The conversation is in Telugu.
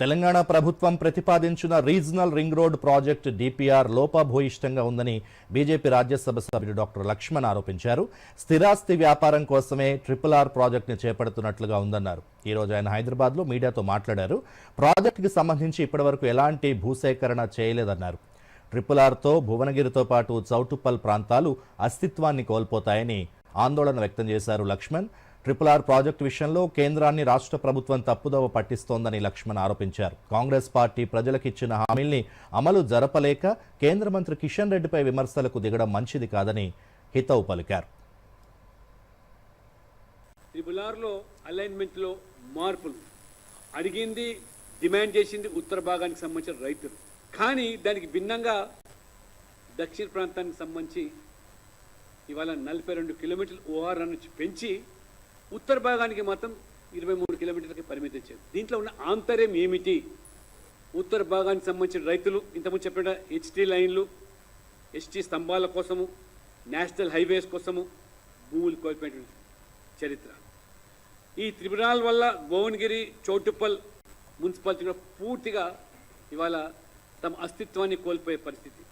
తెలంగాణ ప్రభుత్వం ప్రతిపాదించిన regional ring road project DPR లోపభూయిష్టంగా ఉందని బీజేపీ రాజ్యసభ సభ్యుడు డాక్టర్ లక్ష్మణ్ ఆరోపించారు. స్థిరాస్తి వ్యాపారం కోసమే ట్రిపుల్ ఆర్ ప్రాజెక్టును చేపడుతున్నట్లుగా ఉందన్నారు. ఈ రోజు ఆయన హైదరాబాద్లో మీడియాతో మాట్లాడారు. ప్రాజెక్టుకి సంబంధించి ఇప్పటివరకు ఎలాంటి భూసేకరణ చేయలేదన్నారు. ట్రిపుల్ ఆర్తో భువనగిరితో పాటు చౌటుప్పల్ ప్రాంతాలు అస్తిత్వాన్ని కోల్పోతాయని ఆందోళన వ్యక్తం చేశారు లక్ష్మణ్. ట్రిపుల్ ఆర్ ప్రాజెక్టు విషయంలో కేంద్రాన్ని రాష్ట్ర ప్రభుత్వం తప్పుదోవ పట్టిస్తోందని లక్ష్మణ్ ఆరోపించారు. కాంగ్రెస్ పార్టీ ప్రజలకు ఇచ్చిన హామీల్ని అమలు జరపలేక కేంద్ర మంత్రి కిషన్ రెడ్డిపై విమర్శలకు దిగడం మంచిది కాదని హితవు పలికారు. ట్రిపుల్ ఆర్లో అలైన్మెంట్లో మార్పులు. అడిగింది డిమాండ్ చేసింది ఉత్తర భాగానికి సంబంధించిన రైతులు. కానీ దానికి భిన్నంగా దక్షిణ ప్రాంతానికి సంబంధించి ఇవాళ నలభై రెండు కిలోమీటర్ల ఓఆర్ నుంచి పెంచి ఉత్తర భాగానికి మాత్రం ఇరవై మూడు కిలోమీటర్లకి పరిమితం చేయాలి దీంట్లో ఉన్న ఆంతర్యం ఏమిటి? ఉత్తర భాగానికి సంబంధించిన రైతులు ఇంతకుముందు చెప్పిన హెచ్టీ లైన్లు ఎస్టీ స్తంభాల కోసము నేషనల్ హైవేస్ కోసము భూములు కోల్పోయిన చరిత్ర. ఈ త్రిపురాల వల్ల భువనగిరి చోటుప్పల్ మున్సిపాలిటీ పూర్తిగా ఇవాళ తమ అస్తిత్వాన్ని కోల్పోయే పరిస్థితి.